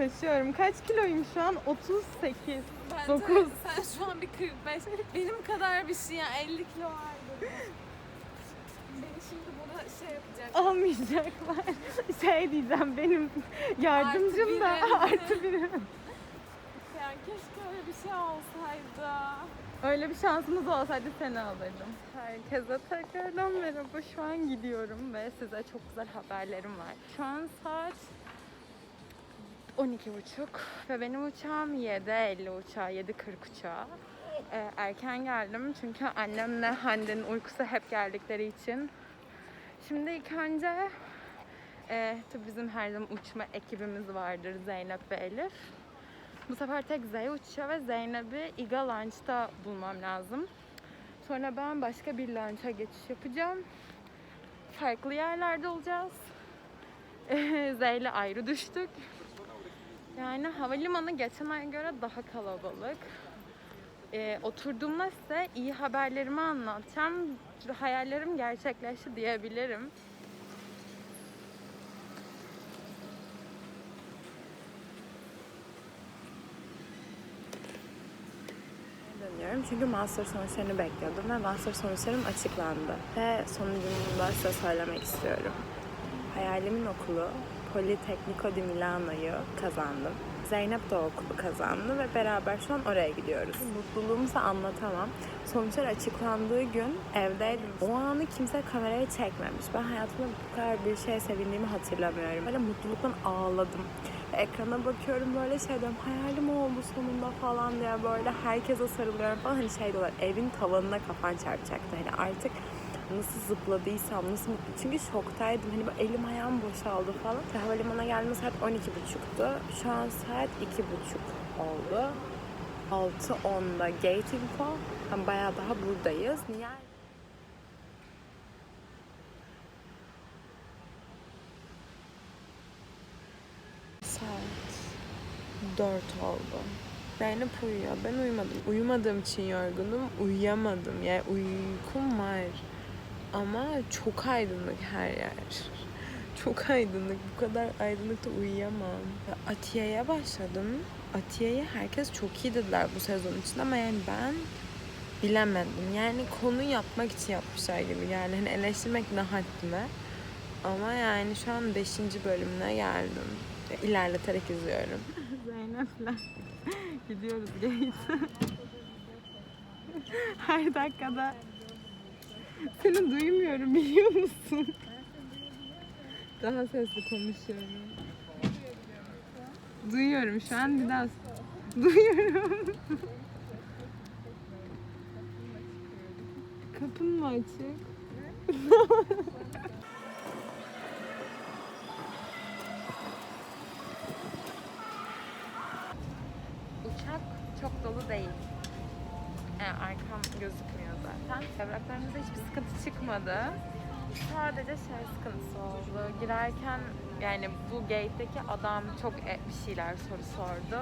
taşıyorum. Kaç kiloyum şu an? 38. Bence Dokuz. sen şu an bir 45. Benim kadar bir şey yani 50 kilo vardı. Beni şimdi burada şey yapacak. Almayacaklar. Şey diyeceğim benim yardımcım da artı biri. Yani keşke öyle bir şey olsaydı. Öyle bir şansımız olsaydı seni alırdım. Herkese tekrardan merhaba. Şu an gidiyorum ve size çok güzel haberlerim var. Şu an saat 12.30 ve benim uçağım 7.50 uçağı, 7.40 uçağı. Ee, erken geldim çünkü annemle Hande'nin uykusu hep geldikleri için. Şimdi ilk önce e, tabii bizim her zaman uçma ekibimiz vardır Zeynep ve Elif. Bu sefer tek Zey uçuyor ve Zeynep'i Iga Lunch'ta bulmam lazım. Sonra ben başka bir lunch'a geçiş yapacağım. Farklı yerlerde olacağız. Zey'le ayrı düştük. Yani havalimanı geçen aya göre daha kalabalık. Ee, oturduğumda size iyi haberlerimi anlatacağım. Hayallerim gerçekleşti diyebilirim. dönüyorum çünkü master sonuçlarını bekliyordum ve master sonuçlarım açıklandı. Ve sonucumu da size söylemek istiyorum. Hayalimin okulu Politecnico di Milano'yu kazandım. Zeynep de okulu kazandı ve beraber şu an oraya gidiyoruz. Mutluluğumuzu anlatamam. Sonuçlar açıklandığı gün evdeydim. O anı kimse kameraya çekmemiş. Ben hayatımda bu kadar bir şey sevindiğimi hatırlamıyorum. Böyle mutluluktan ağladım. Ekrana bakıyorum böyle şey diyorum hayalim oldu sonunda falan diye böyle herkese sarılıyorum falan hani şey diyorlar evin tavanına kafan çarpacaktı hani artık nasıl zıpladıysam nasıl mutlu çünkü şoktaydım hani elim ayağım boşaldı falan ve havalimanına geldiğim saat 12.30'tu şu an saat 2.30 oldu 6.10'da gate info yani bayağı daha buradayız niye Saat 4 oldu. Zeynep uyuyor. Ben uyumadım. Uyumadığım için yorgunum. Uyuyamadım. Yani uykum var. Ama çok aydınlık her yer. Çok aydınlık. Bu kadar aydınlıkta uyuyamam. Atiye'ye başladım. Atiye'ye herkes çok iyi dediler bu sezon için ama yani ben bilemedim. Yani konu yapmak için yapmışlar gibi. Yani hani eleştirmek ne haddime. Ama yani şu an 5. bölümüne geldim. İlerleterek izliyorum. Zeynep'le gidiyoruz gate. Her dakikada seni duymuyorum biliyor musun? Daha sesli konuşuyorum. Duyuyorum şu an biraz. Duyuyorum. Kapın mı açık? Uçak çok dolu değil. Yani arkam gözükmüyor zaten. Evraklarımızda hiçbir sıkıntı çıkmadı. Sadece şey sıkıntısı oldu. Girerken yani bu gate'deki adam çok e- bir şeyler soru sordu.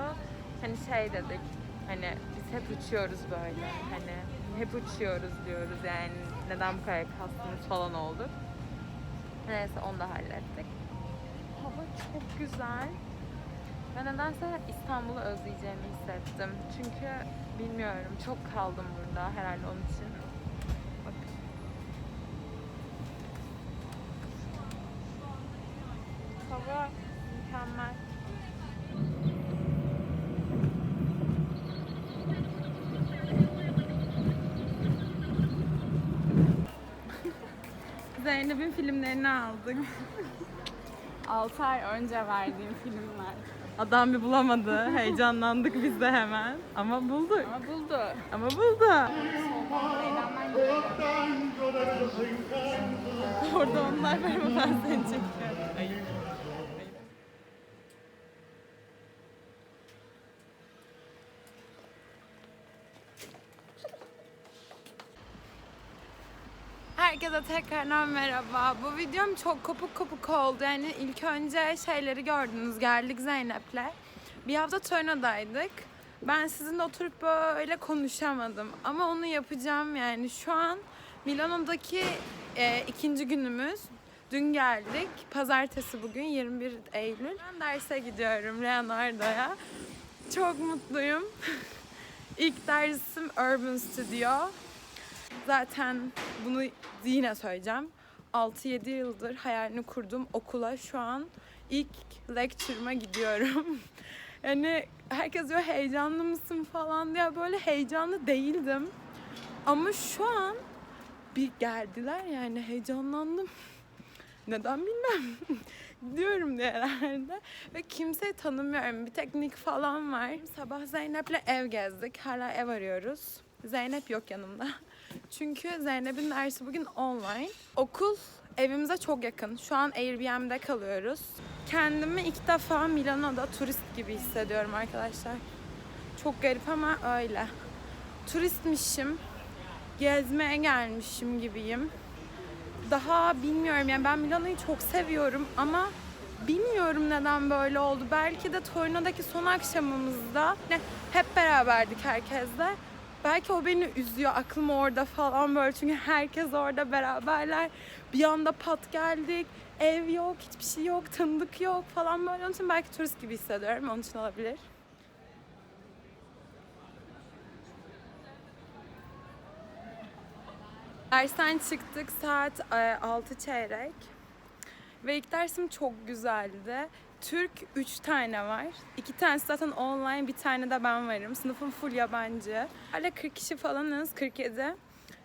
Hani şey dedik. Hani biz hep uçuyoruz böyle. Hani hep uçuyoruz diyoruz yani neden bu kadar kastınız falan oldu. Neyse onu da hallettik. Hava çok güzel. Ben nedense İstanbul'u özleyeceğimi hissettim. Çünkü bilmiyorum çok kaldım burada herhalde onun için. Hava mükemmel. Zeynep'in filmlerini aldık. 6 ay önce verdiğim filmler. Adam bir bulamadı. Heyecanlandık biz de hemen. Ama bulduk. Ama buldu. Ama buldu. Orada onlar var ama ben seni çekiyorum. Ayıp. Herkese tekrardan merhaba. Bu videom çok kopuk kopuk oldu. Yani ilk önce şeyleri gördünüz. Geldik Zeynep'le. Bir hafta Torino'daydık. Ben sizinle oturup böyle konuşamadım. Ama onu yapacağım yani. Şu an Milano'daki e, ikinci günümüz. Dün geldik. Pazartesi bugün 21 Eylül. Ben derse gidiyorum Leonardo'ya. Çok mutluyum. İlk dersim Urban Studio. Zaten bunu yine söyleyeceğim. 6-7 yıldır hayalini kurduğum okula şu an ilk lecture'ıma gidiyorum. yani herkes diyor heyecanlı mısın falan diye böyle heyecanlı değildim. Ama şu an bir geldiler yani heyecanlandım. Neden bilmem. Gidiyorum diye herhalde. Ve kimseyi tanımıyorum. Bir teknik falan var. Sabah Zeynep'le ev gezdik. Hala ev arıyoruz. Zeynep yok yanımda. Çünkü Zeynep'in dersi bugün online. Okul evimize çok yakın. Şu an Airbnb'de kalıyoruz. Kendimi ilk defa Milano'da turist gibi hissediyorum arkadaşlar. Çok garip ama öyle. Turistmişim. Gezmeye gelmişim gibiyim. Daha bilmiyorum yani ben Milano'yu çok seviyorum ama bilmiyorum neden böyle oldu. Belki de Torino'daki son akşamımızda hep beraberdik herkesle. Belki o beni üzüyor. Aklım orada falan böyle. Çünkü herkes orada beraberler. Bir anda pat geldik. Ev yok, hiçbir şey yok, tanıdık yok falan böyle. Onun için belki turist gibi hissediyorum. Onun için olabilir. Dersten çıktık saat e, 6 çeyrek. Ve ilk dersim çok güzeldi. Türk 3 tane var. 2 tanesi zaten online, bir tane de ben varım. Sınıfım full yabancı. Hala 40 kişi falanız, 47.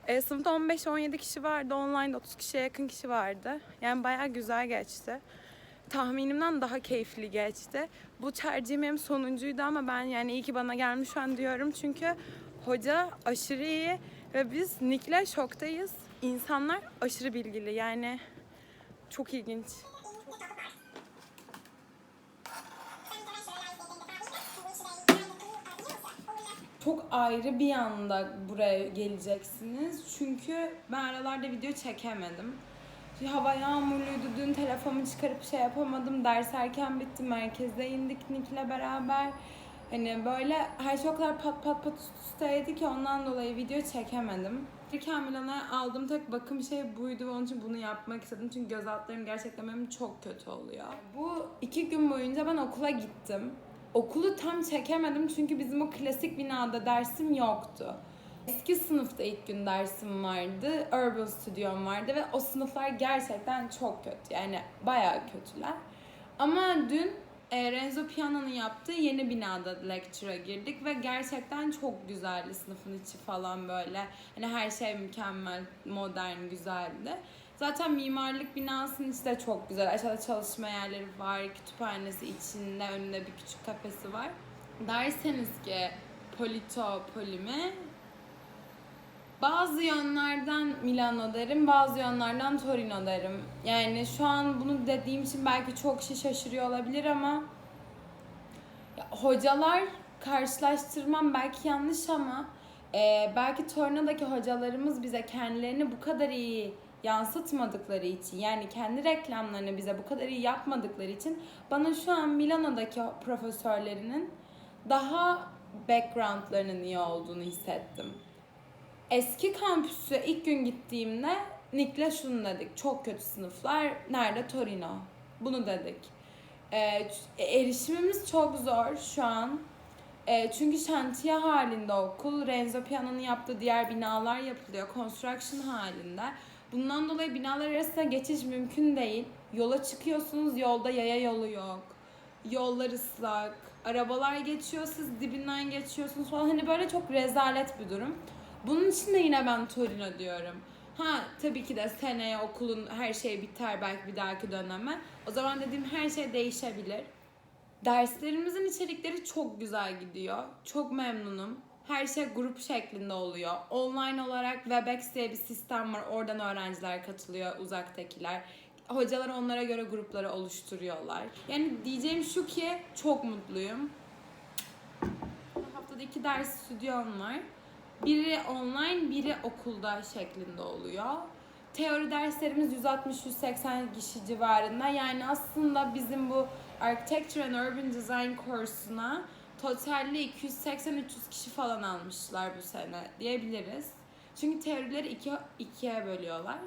E, sınıfta 15-17 kişi vardı, online 30 kişiye yakın kişi vardı. Yani bayağı güzel geçti. Tahminimden daha keyifli geçti. Bu tercihim sonuncuydu ama ben yani iyi ki bana gelmiş şu an diyorum. Çünkü hoca aşırı iyi ve biz Nick'le şoktayız. İnsanlar aşırı bilgili yani çok ilginç. Çok ayrı bir anda buraya geleceksiniz. Çünkü ben aralarda video çekemedim. Hava yağmurluydu. Dün telefonumu çıkarıp şey yapamadım. Ders erken bitti. Merkezde indik Nick'le beraber. Hani böyle her şey o kadar pat pat pat üst üsteydi ki ondan dolayı video çekemedim. Milano'ya aldığım tek bakım şey buydu ve onun için bunu yapmak istedim. Çünkü göz altlarım gerçekten benim çok kötü oluyor. Bu iki gün boyunca ben okula gittim. Okulu tam çekemedim çünkü bizim o klasik binada dersim yoktu. Eski sınıfta ilk gün dersim vardı. Urban Studio'm vardı ve o sınıflar gerçekten çok kötü. Yani bayağı kötüler. Ama dün e, Renzo Piano'nun yaptığı yeni binada lecture'a girdik ve gerçekten çok güzeldi sınıfın içi falan böyle. Hani her şey mükemmel, modern, güzeldi. Zaten mimarlık binasının içi de çok güzel. Aşağıda çalışma yerleri var, kütüphanesi içinde, önünde bir küçük kafesi var. Derseniz ki Polito, Polimi bazı yönlerden Milano derim, bazı yönlerden Torino derim. Yani şu an bunu dediğim için belki çok kişi şaşırıyor olabilir ama ya, hocalar karşılaştırmam belki yanlış ama e, belki Torino'daki hocalarımız bize kendilerini bu kadar iyi yansıtmadıkları için yani kendi reklamlarını bize bu kadar iyi yapmadıkları için bana şu an Milano'daki profesörlerinin daha backgroundlarının iyi olduğunu hissettim. Eski kampüse ilk gün gittiğimde Nick'le şunu dedik. Çok kötü sınıflar. Nerede? Torino. Bunu dedik. Ee, erişimimiz çok zor şu an. Ee, çünkü şantiye halinde okul. Renzo Piano'nun yaptığı diğer binalar yapılıyor. Construction halinde. Bundan dolayı binalar arasında geçiş mümkün değil. Yola çıkıyorsunuz, yolda yaya yolu yok. Yollar ıslak. Arabalar geçiyor, siz dibinden geçiyorsunuz falan. Hani böyle çok rezalet bir durum. Bunun için de yine ben Torino diyorum. Ha tabii ki de seneye okulun her şey biter belki bir dahaki döneme. O zaman dediğim her şey değişebilir. Derslerimizin içerikleri çok güzel gidiyor. Çok memnunum. Her şey grup şeklinde oluyor. Online olarak Webex diye bir sistem var. Oradan öğrenciler katılıyor, uzaktakiler. Hocalar onlara göre grupları oluşturuyorlar. Yani diyeceğim şu ki çok mutluyum. Haftada iki ders stüdyom var. Biri online, biri okulda şeklinde oluyor. Teori derslerimiz 160-180 kişi civarında. Yani aslında bizim bu Architecture and Urban Design kursuna totalde 280-300 kişi falan almışlar bu sene diyebiliriz. Çünkü teorileri iki, ikiye bölüyorlar.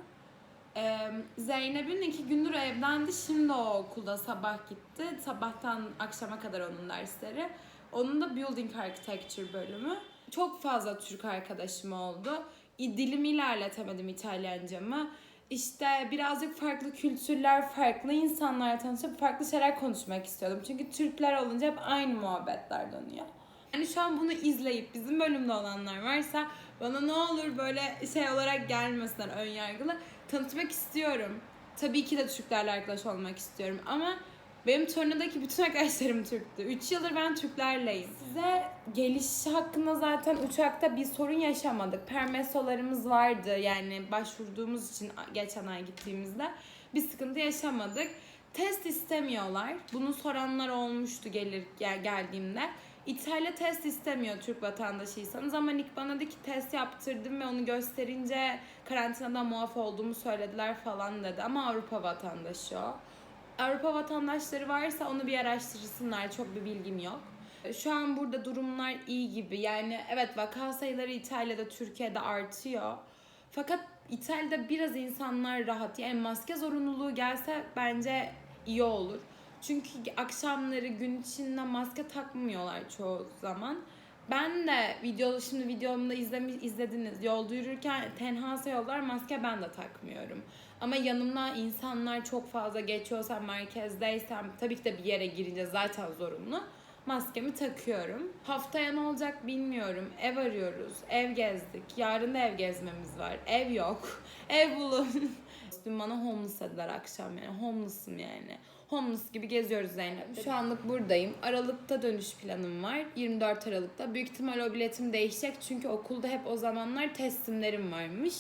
Ee, Zeynep'in iki gündür evdendi. Şimdi o okulda sabah gitti. Sabahtan akşama kadar onun dersleri. Onun da Building Architecture bölümü. Çok fazla Türk arkadaşım oldu. Dilimi ilerletemedim İtalyancamı. İşte birazcık farklı kültürler, farklı insanlarla tanışıp farklı şeyler konuşmak istiyordum. Çünkü Türkler olunca hep aynı muhabbetler dönüyor. Yani şu an bunu izleyip bizim bölümde olanlar varsa bana ne olur böyle şey olarak gelmesinler ön yargılı. Tanıtmak istiyorum. Tabii ki de Türklerle arkadaş olmak istiyorum ama benim tornadaki bütün arkadaşlarım Türktü. 3 yıldır ben Türklerleyim. Size geliş hakkında zaten uçakta bir sorun yaşamadık. Permesolarımız vardı yani başvurduğumuz için geçen ay gittiğimizde bir sıkıntı yaşamadık. Test istemiyorlar. Bunu soranlar olmuştu gelir gel, geldiğimde. İtalya test istemiyor Türk vatandaşıysanız ama Nick bana dedi ki test yaptırdım ve onu gösterince karantinadan muaf olduğumu söylediler falan dedi ama Avrupa vatandaşı o. Avrupa vatandaşları varsa onu bir araştırsınlar. Çok bir bilgim yok. Şu an burada durumlar iyi gibi. Yani evet vaka sayıları İtalya'da, Türkiye'de artıyor. Fakat İtalya'da biraz insanlar rahat. Yani maske zorunluluğu gelse bence iyi olur. Çünkü akşamları gün içinde maske takmıyorlar çoğu zaman. Ben de video şimdi videomda izlemiş izlediniz. Yolda yürürken tenhası yollar maske ben de takmıyorum. Ama yanımda insanlar çok fazla geçiyorsa merkezdeysem tabii ki de bir yere girince zaten zorunlu. Maskemi takıyorum. Haftaya ne olacak bilmiyorum. Ev arıyoruz. Ev gezdik. Yarın da ev gezmemiz var. Ev yok. Ev bulun. Dün bana homeless dediler akşam yani. Homeless'ım yani. Homeless gibi geziyoruz Zeynep. Şu anlık buradayım. Aralıkta dönüş planım var. 24 Aralık'ta. Büyük ihtimal o biletim değişecek. Çünkü okulda hep o zamanlar teslimlerim varmış.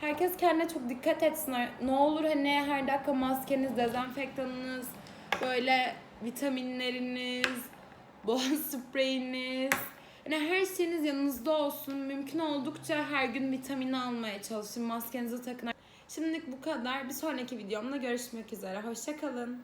Herkes kendine çok dikkat etsin. Ne olur hani her dakika maskeniz, dezenfektanınız, böyle vitaminleriniz, boğaz spreyiniz. Yani her şeyiniz yanınızda olsun. Mümkün oldukça her gün vitamin almaya çalışın. Maskenizi takın. Şimdilik bu kadar. Bir sonraki videomda görüşmek üzere. Hoşçakalın.